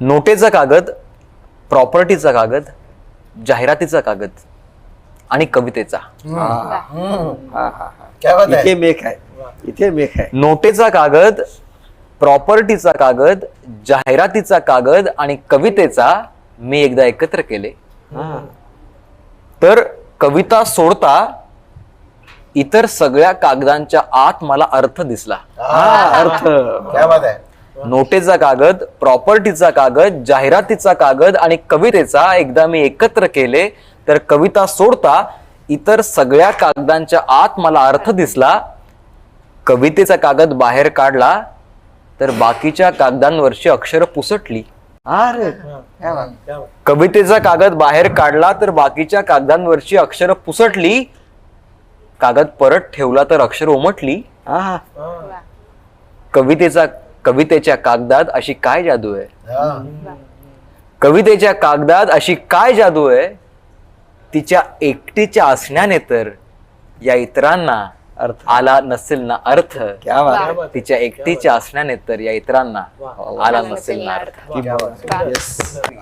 नोटेचा कागद प्रॉपर्टीचा कागद जाहिरातीचा कागद आणि कवितेचा. हा. हा. हा क्या बात इथे मेक आहे. इथे मेक आहे. नोटेचा कागद प्रॉपर्टीचा कागद जाहिरातीचा कागद आणि कवितेचा मी एकदा एकत्र केले. हा. तर कविता सोडता इतर सगळ्या कागदांच्या आत मला अर्थ दिसला. हा अर्थ. क्या बात आहे. नोटेचा कागद प्रॉपर्टीचा कागद जाहिरातीचा कागद आणि कवितेचा एकदा मी एकत्र केले तर कविता सोडता इतर सगळ्या कागदांच्या आत मला अर्थ दिसला. कवितेचा कागद बाहेर काढला तर बाकीच्या कागदांवरची अक्षर पुसटली. अरे क्या बात. कवितेचा कागद बाहेर काढला तर बाकीच्या कागदांवरची अक्षर पुसटली. कागद परत ठेवला तर अक्षर उमटली. कवितेचा कवितेच्या कागदात अशी काय जादू आहे? हा. कवितेच्या कागदात अशी काय जादू आहे? तिच्या एकटीच्या असण्याने तर या इतरांना अर्थ. आला नसेल ना अर्थ. तिच्या एकटीच्या असण्याने तर या इतरांना आला नसेल ना अर्थ.